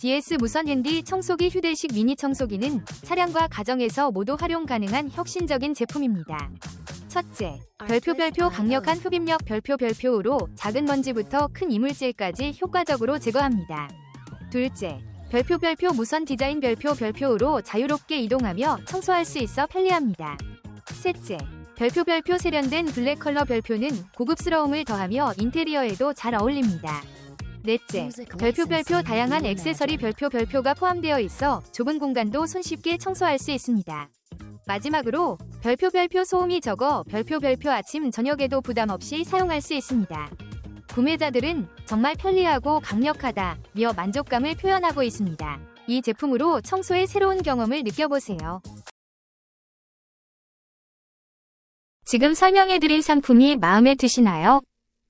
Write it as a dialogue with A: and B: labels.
A: DS 무선 핸디 청소기 휴대식 미니 청소기는 차량과 가정에서 모두 활용 가능한 혁신적인 제품입니다. 첫째, 별표 별표 강력한 흡입력 별표 별표로 작은 먼지부터 큰 이물질까지 효과적으로 제거합니다. 둘째, 별표 별표 무선 디자인 별표 별표로 자유롭게 이동하며 청소할 수 있어 편리합니다. 셋째, 별표 별표 세련된 블랙 컬러 별표는 고급스러움을 더하며 인테리어에도 잘 어울립니다. 넷째, 별표 별표 다양한 액세서리 별표 별표가 포함되어 있어 좁은 공간도 손쉽게 청소할 수 있습니다. 마지막으로 별표 별표 소음이 적어 별표 별표 아침 저녁에도 부담 없이 사용할 수 있습니다. 구매자들은 정말 편리하고 강력하다며 만족감을 표현하고 있습니다. 이 제품으로 청소의 새로운 경험을 느껴보세요. 지금 설명해드린 상품이 마음에 드시나요?